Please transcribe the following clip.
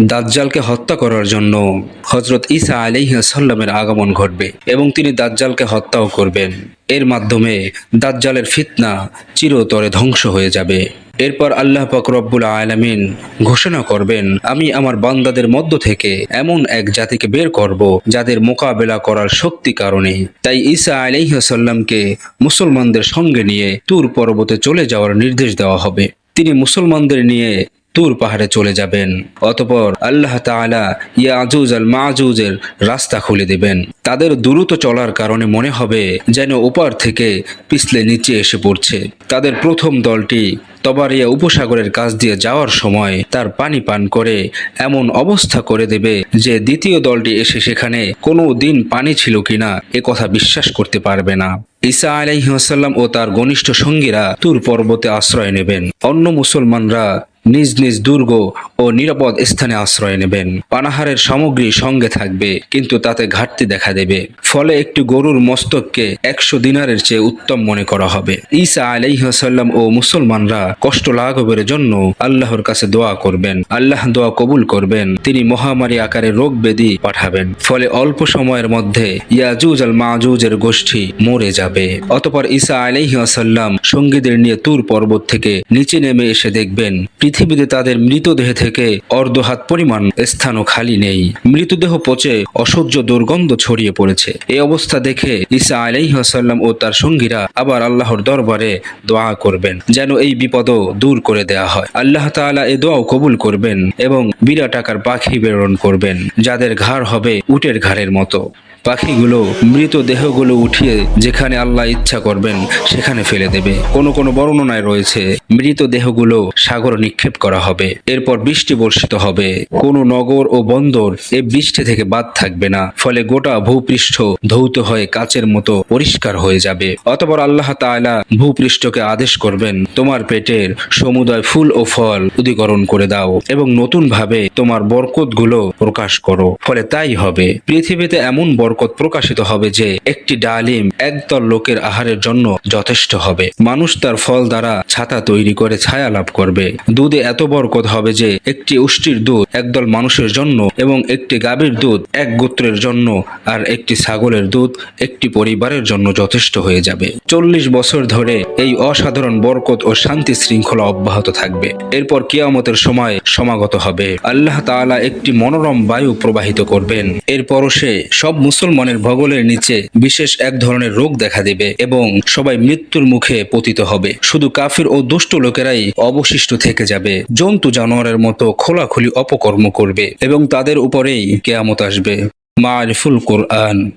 দাজ্জালকে হত্যা করার জন্য হজরত ঈসা আলাইসাল্লামের আগমন ঘটবে এবং তিনি দাজ্জালকে হত্যাও করবেন। এর মাধ্যমে দাজ্জালের ফিতনা চিরতরে ধ্বংস হয়ে যাবে। এরপর আল্লাহ পাক রব্বুল আলামিন ঘোষণা করবেন, আমি আমার বান্দাদের মধ্য থেকে এমন এক জাতিকে বের করব যাদের মোকাবেলা করার শক্তি কারণে। তাই ঈসা আলাইসাল্লামকে মুসলমানদের সঙ্গে নিয়ে তুর পর্বতে চলে যাওয়ার নির্দেশ দেওয়া হবে। তিনি মুসলমানদের নিয়ে তুর পাহাড়ে চলে যাবেন। অতপর আল্লাহ তাআলা ইয়াজুজ আল মাজুজের রাস্তা খুলে দেবেন। তাদের দ্রুত চলার কারণে মনে হবে যেন ওপার থেকে পিছলে নিচে এসে পড়ছে। তাদের প্রথম দলটি তবারিয়া উপসাগরের কাছ দিয়ে যাওয়ার সময় তার পানি পান করে এমন অবস্থা করে দেবে যে দ্বিতীয় দলটি এসে সেখানে কোনো দিন পানি ছিল কিনা এ কথা বিশ্বাস করতে পারবে না। ঈসা আলাইহাসাল্লাম ও তার ঘনিষ্ঠ সঙ্গীরা তুর পর্বতে আশ্রয় নেবেন। অন্য মুসলমানরা নিজ নিজ দুর্গ ও নিরাপদ স্থানে আশ্রয় নেবেন। পানাহারের সামগ্রী সঙ্গে থাকবে, কিন্তু তাতে ঘাটতি দেখা দেবে। ফলে একটি গরুর মস্তককে একশো দিনারের চেয়ে উত্তম মনে করা হবে। ঈসা আলাইহাসাল্লাম ও মুসলমানরা কষ্ট লাঘবের জন্য আল্লাহর কাছে দোয়া করবেন। আল্লাহ দোয়া কবুল করবেন। তিনি মহামারী আকারে রোগ ব্যাধি পাঠাবেন। ফলে অল্প সময়ের মধ্যে ইয়াজুজ আল মাজুজের গোষ্ঠী মরে যাবে। অতপর ঈসা আলাইহাসাল্লাম সঙ্গীদের নিয়ে তুর পর্বত থেকে নিচে নেমে এসে দেখবেন পৃথিবীতে তাদের মৃতদেহ থেকে অর্ধ হাত পরিমাণ স্থানও খালি নেই। মৃতদেহ পচে অসহ্য দুর্গন্ধ ছড়িয়ে পড়েছে। এই অবস্থা দেখে ঈসা আলাইহাসাল্লাম ও তার সঙ্গীরা আবার আল্লাহর দরবারে দোয়া করবেন, যেন এই বিপদও দূর করে দেয়া হয়। আল্লাহ তাআলা এ দোয়াও কবুল করবেন এবং বিরাট আকার পাখি প্রেরণ করবেন, যাদের ঘাড় হবে উটের ঘাড়ের মতো। পাখিগুলো, মৃত দেহগুলো উঠিয়ে যেখানে আল্লাহ ইচ্ছা করবেন, সেখানে ফেলে দেবে। কোনো কোনো বর্ণনায় রয়েছে, মৃত দেহগুলো সাগর নিক্ষেপ করা হবে, এরপর বৃষ্টি বর্ষিত হবে। কোনো নগর ও বন্দর এই বৃষ্টি থেকে বাদ থাকবে না, ফলে গোটা ভূপৃষ্ঠ ধৌত হয়ে কাচের মতো পরিষ্কার হয়ে যাবে। অতপর আল্লাহ তাআলা ভূপৃষ্ঠকে আদেশ করবেন, তোমার পেটের সমুদয় ফুল ও ফল উদীকরণ করে দাও এবং নতুন ভাবে তোমার বরকতগুলো প্রকাশ করো। ফলে তাই হবে। পৃথিবীতে এমন বরকত প্রকাশিত হবে যে একটি ডালিম একদল লোকের আহারের জন্য যথেষ্ট হবে। মানুষ তার ফল দ্বারা ছাতা তৈরি করে ছায়া লাভ করবে। দুধে এত বরকত হবে যে একটি উষ্টির দুধ একদল মানুষের জন্য এবং একটি গাভীর দুধ এক গোত্রের জন্য আর একটি ছাগলের দুধ একটি পরিবারের জন্য যথেষ্ট হয়ে যাবে। চল্লিশ বছর ধরে এই অসাধারণ বরকত ও শান্তি শৃঙ্খলা অব্যাহত থাকবে। এরপর কিয়ামতের সময় সমাগত হবে। আল্লাহ তাআলা একটি মনোরম বায়ু প্রবাহিত করবেন। এরপরও সে সব মুসলমানের ভগলের নিচে বিশেষ এক ধরনের রোগ দেখা দেবে এবং সবাই মৃত্যুর মুখে পতিত হবে। শুধু কাফির ও দুষ্ট লোকেরাই অবশিষ্ট থেকে যাবে। জন্তু জানোয়ারের মতো খোলাখুলি অপকর্ম করবে এবং তাদের উপরেই কেয়ামত আসবে। মারিফুল কোরআন।